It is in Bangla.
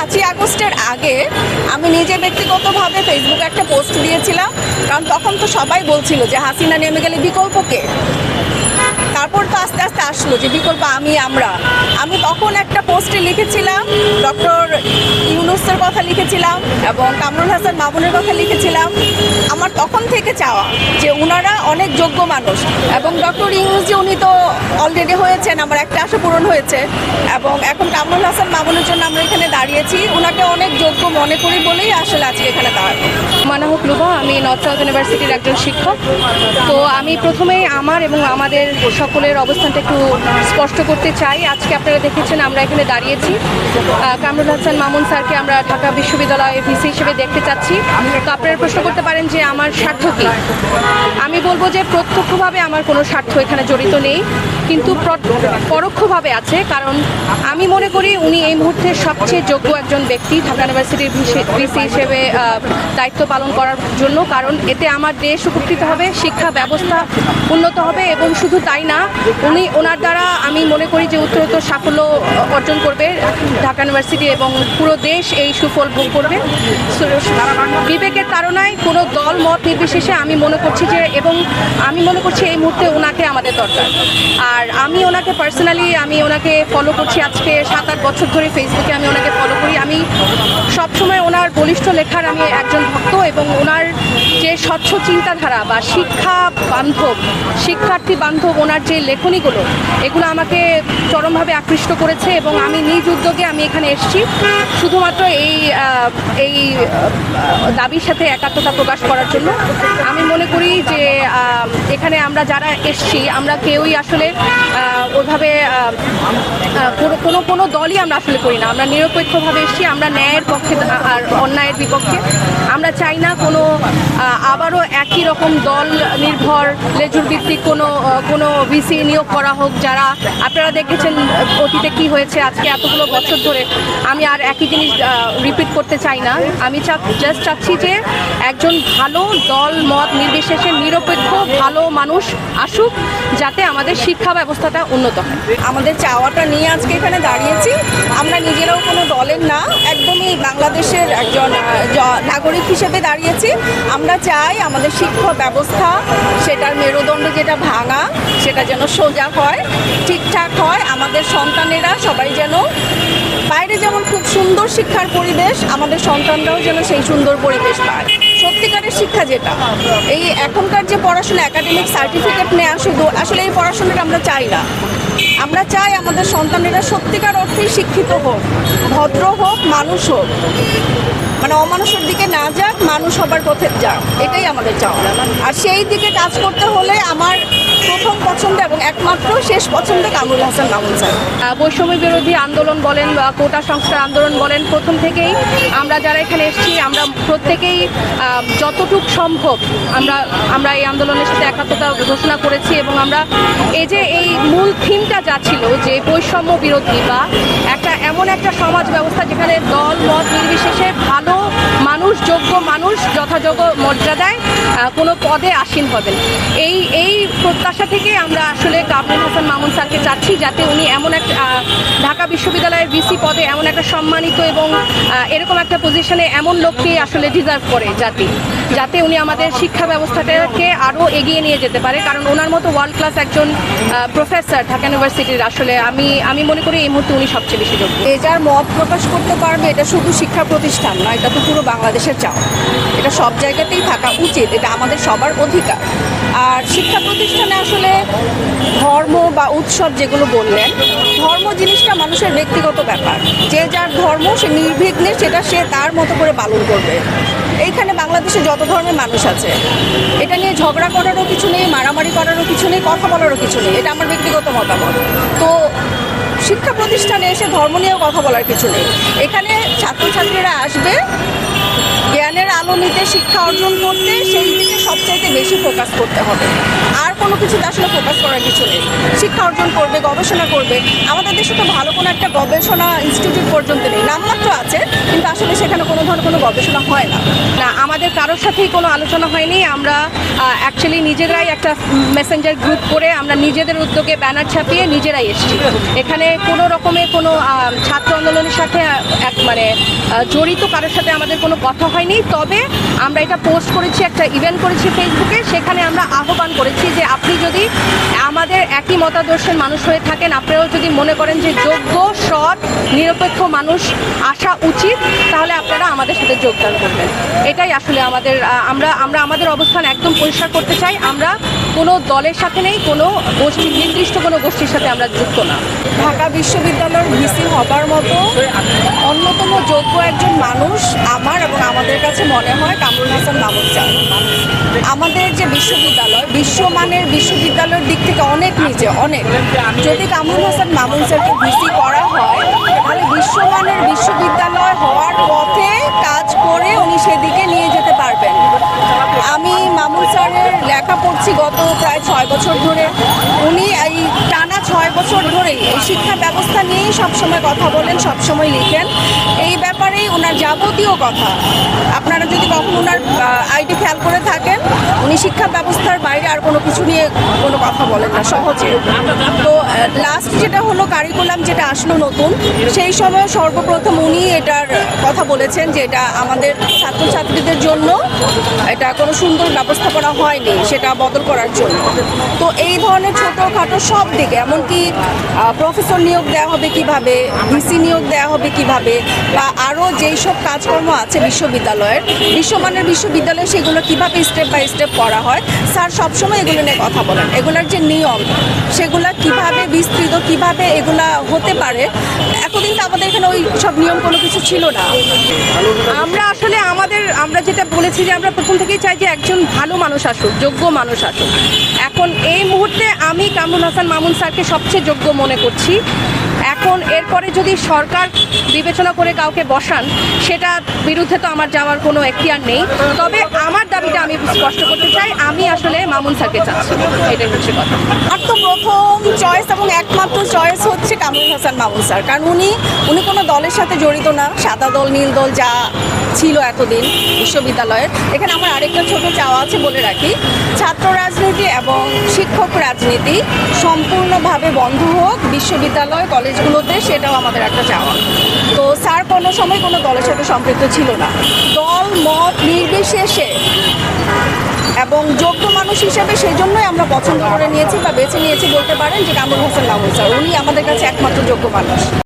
পাঁচই আগস্টের আগে আমি নিজে ব্যক্তিগতভাবে ফেসবুকে একটা পোস্ট দিয়েছিলাম, কারণ তখন তো সবাই বলছিল যে হাসিনা নেমে গেলে বিকল্প কে? তারপর তো আস্তে আস্তে আসলো যে বিকল্প আমি, আমরা। আমি তখন একটা পোস্টে লিখেছিলাম ডক্টর ইউনুসের কথা লিখেছিলাম এবং কামরুল হাসান মামুনের কথা লিখেছিলাম। আমার তখন থেকে চাওয়া যে ওনারা অনেক যোগ্য মানুষ এবং ডক্টর ইউনুস যে উনি তো অলরেডি হয়েছেন, আমার একটা আশা পূরণ হয়েছে এবং এখন কামরুল হাসান মামুনের জন্য আমরা এখানে দাঁড়িয়েছি। ওনাকে অনেক যোগ্য মনে করি বলেই আসলে আজকে এখানে দাঁড়ানো মানা হোক লুবা, আমি নর্থ সাউথ ইউনিভার্সিটির একজন শিক্ষক। তো আমি প্রথমেই আমার এবং আমাদের সকলের অবস্থানটা একটু স্পষ্ট করতে চাই। আজকে আপনারা দেখেছেন আমরা এখানে দাঁড়িয়েছি। কামরুল হাসান মামুন স্যারকে আমরা ঢাকা বিশ্ববিদ্যালয়ে ভিসি হিসেবে দেখতে চাচ্ছি। তো আপনারা প্রশ্ন করতে পারেন যে আমার স্বার্থ কী? আমি বলব যে প্রত্যক্ষভাবে আমার কোনো স্বার্থ এখানে জড়িত নেই, কিন্তু পরোক্ষভাবে আছে, কারণ আমি মনে করি উনি এই মুহূর্তে সবচেয়ে যোগ্য একজন ব্যক্তি ঢাকা ইউনিভার্সিটির ভিসি হিসেবে দায়িত্ব পালন করার জন্য, কারণ এতে আমার দেশ উপকৃত হবে, শিক্ষা ব্যবস্থা উন্নত হবে, এবং শুধু তাই না, উনি ওনার দ্বারা আমি মনে করি যে উত্তরোত্তর সাফল্য অর্জন করবে। ঢাকা ইউনিভার্সিটি এবং পুরো দেশ এই সুফল ভোগ করবে। বিবেকের তাড়নায় কোনো দল মত নির্বিশেষে আমি মনে করছি যে, এবং আমি মনে করছি এই মুহূর্তে ওনাকে আমাদের দরকার। আর আমি ওনাকে পার্সোনালি আমি ওনাকে ফলো করছি আজকে সাত আট বছর ধরে ফেসবুকে আমি ওনাকে ফলো করি। আমি সবসময় ওনার বলিষ্ঠ লেখার আমি একজন ভক্ত এবং ওনার যে স্বচ্ছ চিন্তাধারা বা শিক্ষা বান্ধব, শিক্ষার্থী বান্ধব ওনার যে লেখনীগুলো, এগুলো আমাকে চরমভাবে আকৃষ্ট করেছে এবং আমি নিজ উদ্যোগে আমি এখানে এসেছি। শুধুমাত্র এই এই দাবির সাথে একাত্মতা প্রকাশ করার জন্য। আমি মনে করি যে এখানে আমরা যারা এসছি, আমরা কেউই আসলে ওইভাবে কোনো কোনো দলই আমরা আসলে করি না। আমরা নিরপেক্ষভাবে এসছি, আমরা ন্যায়ের পক্ষে, আর অন্যায়ের বিপক্ষে। আমরা চাই না কোনো আবারও একই রকম দল নির্ভর, লেজুর ভিত্তিক কোনো কোনো ভিসি নিয়োগ করা হোক যারা, আপনারা দেখেছেন অতীতে কি হয়েছে? আজকে এতগুলো বছর ধরে আমি আর একই জিনিস রিপিট করতে চাই না। আমি জাস্ট চাচ্ছি যে একজন ভালো দল, মত নির্বিশেষে নিরপেক্ষ, ভালো মানুষ আসুক, যাতে আমাদের শিক্ষা ব্যবস্থাটা উন্নত হয়। আমাদের চাওয়াটা নিয়ে আজকে এখানে দাঁড়িয়েছি। আমরা নিজেরাও কোনো দলের না, একদমই বাংলাদেশের একজন নাগরিক হিসেবে দাঁড়িয়েছি। আমরা চাই আমাদের শিক্ষা ব্যবস্থা সেটার মেরুদণ্ড যেটা ভাঙা, সেটা যেন সোজা হয়, ঠিকঠাক হয়। আমাদের সন্তানেরা সবাই যেন বাইরে যেমন খুব সুন্দর শিক্ষার পরিবেশ, আমাদের সন্তানরাও যেন সেই সুন্দর পরিবেশ পায়। সত্যিকারের শিক্ষা যেটা। এই এখনকার যে পড়াশোনা একাডেমিক সার্টিফিকেট নেওয়া শুধু আসলে এই পড়াশোনাটা আমরা চাই না। আমরা চাই আমাদের সন্তানেরা সত্যিকার অর্থেই শিক্ষিত হোক, ভদ্র হোক, মানুষ হোক। মানে অমানুষের দিকে না যাক, মানুষ হবার পথে যাক। এটাই আমাদের চাওয়া। আর সেই দিকে কাজ করতে হলে আমার একমাত্র শেষ পছন্দ কামরুল হাসান মামুন স্যার। বৈষম্য বিরোধী আন্দোলন বলেন বা কোটা সংস্কার আন্দোলন বলেন, প্রথম থেকেই আমরা যারা এখানে এসেছি, আমরা প্রত্যেকেই যতটুক সম্ভব আমরা আমরা এই আন্দোলনের সাথে একাত্মতা ঘোষণা করেছি এবং আমরা এই যে এই মূল থিমটা যা ছিল যে বৈষম্য বিরোধী বা একটা এমন একটা সমাজ ব্যবস্থা যেখানে দল, মত নির্বিশেষে ভালো মানুষ, যোগ্য মানুষ যথাযোগ্য মর্যাদায় কোনো পদে আসীন হবেন। এই এই প্রত্যাশা থেকে আমরা আসলে কামরুল হাসান মামুন স্যারকে চাচ্ছি যাতে উনি এমন একটা ঢাকা বিশ্ববিদ্যালয়ের ভিসি পদে এমন একটা সম্মানিত এবং এরকম একটা পজিশনে এমন লোককে আসলে ডিজার্ভ করে জাতি। যাতে উনি আমাদের শিক্ষা ব্যবস্থাটাকে আরও এগিয়ে নিয়ে যেতে পারে। কারণ ওনার মতো ওয়ার্ল্ড ক্লাস একজন প্রফেসর ঢাকা ইউনিভার্সিটির আসলে আমি আমি মনে করি এই মুহূর্তে উনি সবচেয়ে বেশি যোগ্য। যে যার মত প্রকাশ করতে পারবে এটা শুধু শিক্ষা প্রতিষ্ঠান নয়, এটা তো পুরো বাংলাদেশের চাওয়া। এটা সব জায়গাতেই থাকা উচিত, এটা আমাদের সবার অধিকার। আর শিক্ষা প্রতিষ্ঠানে আসলে ধর্ম বা উৎসব যেগুলো বললেন, ধর্ম জিনিসটা মানুষের ব্যক্তিগত ব্যাপার। যে যার ধর্ম, সে নির্বিঘ্নে সেটা সে তার মতো করে পালন করবে। এইখানে বাংলাদেশে যত ধর্মের মানুষ আছে, এটা নিয়ে ঝগড়া করারও কিছু নেই, মারামারি করারও কিছু নেই, কথা বলারও কিছু নেই, এটা আমার ব্যক্তিগত মতামত। তো শিক্ষা প্রতিষ্ঠানে এসে ধর্ম নিয়েও কথা বলার কিছু নেই। এখানে ছাত্রছাত্রীরা আসবে, জ্ঞানের আলো নিতে, শিক্ষা অর্জন করতে, সেই সবচাইতে বেশি ফোকাস করতে হবে। আর কোনো কিছুতে আসলে ফোকাস করার কিছু নেই। শিক্ষা অর্জন করবে, গবেষণা করবে। আমাদের দেশে তো ভালো কোনো একটা গবেষণা ইনস্টিটিউট পর্যন্ত নেই। নামমাত্র আছে, কিন্তু আসলে সেখানে কোনো ধরনের কোনো গবেষণা হয় না। না, আমাদের কারোর সাথেই কোনো আলোচনা হয়নি। আমরা অ্যাকচুয়ালি নিজেরাই একটা মেসেঞ্জার গ্রুপ করে আমরা নিজেদের উদ্যোগে ব্যানার ছাপিয়ে নিজেরাই এসেছি। এখানে কোনো রকমের কোনো ছাত্র আন্দোলনের সাথে এক মানে জড়িত কারোর সাথে আমাদের কোনো কথা হয়নি। তবে আমরা এটা পোস্ট করেছি, একটা ইভেন্ট করেছি ফেসবুকে সেখানে আমরা আহ্বান করেছি যে আপনি যদি আমাদের একই মতাদর্শের মানুষ হয়ে থাকেন আপনারাও যদি মনে করেন যে যোগ্য, সৎ, নিরপেক্ষ মানুষ আসা উচিত, তাহলে আপনারা আমাদের সাথে যোগদান করবেন। এটাই আসলে আমাদের আমরা আমরা আমাদের অবস্থান একদম পরিষ্কার করতে চাই। আমরা কোনো দলের সাথে নেই, কোনো গোষ্ঠী, নির্দিষ্ট কোনো গোষ্ঠীর সাথে আমরা যুক্ত না। ঢাকা বিশ্ববিদ্যালয়ের ভিসি হবার মতো অন্যতম যোগ্য একজন মানুষ আমার এবং আমাদের কাছে মনে হয় কামরুল হাসান মামুন স্যার। আমাদের যে বিশ্ববিদ্যালয়, বিশ্বমানের বিশ্ববিদ্যালয়ের দিক থেকে অনেক নিচে, অনেক। যদি কামরুল হাসান মামুন স্যারকে ভিসি করা হয়, তাহলে বিশ্বমানের বিশ্ববিদ্যালয় হওয়ার পথে কাজ করে উনি সেদিকে নিয়ে যেতে পারবেন। আমি মামুন স্যারের লেখা পড়ছি গত প্রায় ছয় বছর ধরে। উনি এই টানা ছয় বছর ধরেই শিক্ষা ব্যবস্থা নিয়েই সবসময় কথা বলেন, সবসময় লিখেন। এই ব্যাপারেই ওনার যাবতীয় কথা। আপনারা যদি কখনো ওনার আইডি খেয়াল করে থাকেন, উনি শিক্ষা ব্যবস্থার বাইরে আর কোনো কিছু নিয়ে কোনো কথা বলেন না, সহজে। তো লাস্ট যেটা হলো কারিকুলাম যেটা আসলো নতুন, সেই সময় সর্বপ্রথম উনি এটার কথা বলেছেন যে এটা আমাদের ছাত্রছাত্রীদের জন্য এটা কোনো সুন্দর ব্যবস্থাপনা হয়নি, সেটা বদল করার জন্য। তো এই ধরনের ছোটোখাটো সব দিকে এমনকি প্রফেসর নিয়োগ দেওয়া হবে কীভাবে ভিসি নিয়োগ দেওয়া হবে কীভাবে, বা আরও যেই সব কাজকর্ম আছে বিশ্ববিদ্যালয়ের, বিশ্বমানের বিশ্ববিদ্যালয়ে সেগুলো কীভাবে স্টেপ বাই স্টেপ করা হয়, স্যার সবসময় এগুলো নিয়ে কথা বলেন। এগুলোর যে নিয়ম, সেগুলা কীভাবে বিস্তৃত, কীভাবে এগুলা হতে পারে, এতদিন তো আমাদের এখানে ওই সব নিয়ম কোনো কিছু ছিল না। আমরা আসলে আমাদের, আমরা যেটা বলেছি যে আমরা প্রথম থেকেই চাই যে একজন ভালো মানুষ আসুক, যোগ্য মানুষ আসুক। এখন এই মুহূর্তে আমি কামরুল হাসান মামুন স্যারকে সবচেয়ে যোগ্য মনে করছি। এখন এরপরে যদি সরকার বিবেচনা করে কাউকে বসান, সেটা বিরুদ্ধে তো আমার যাওয়ার কোনো এখতিয়ার নেই। তবে আমার দাবিটা আমি স্পষ্ট করতে চাই, আমি আসলে মামুন স্যারকে চাচ্ছি। এটাই হচ্ছে কথা। আর তো প্রথম চয়েস এবং একমাত্র চয়েস হচ্ছে কামরুল হাসান মামুন স্যার, কারণ উনি উনি কোনো দলের সাথে জড়িত না, সাদা দল, নীল দল, যা ছিল এতদিন বিশ্ববিদ্যালয়ের এখানে আমার আরেকটা ছোট চাওয়া আছে বলে রাখি। ছাত্র রাজনীতি এবং শিক্ষক রাজনীতি সম্পূর্ণভাবে বন্ধ হোক বিশ্ববিদ্যালয়, কলেজগুলোতে, সেটাও আমাদের একটা চাওয়া। তো স্যার কোনো সময় কোনো দলের সাথে সম্পৃক্ত ছিল না। দল, মত নির্বিশেষে এবং যোগ্য মানুষ হিসেবে সেই জন্যই আমরা পছন্দ করে নিয়েছি বা বেছে নিয়েছি বলতে পারেন যে কামরুল হাসান মামুন স্যার। উনি আমাদের কাছে একমাত্র যোগ্য মানুষ।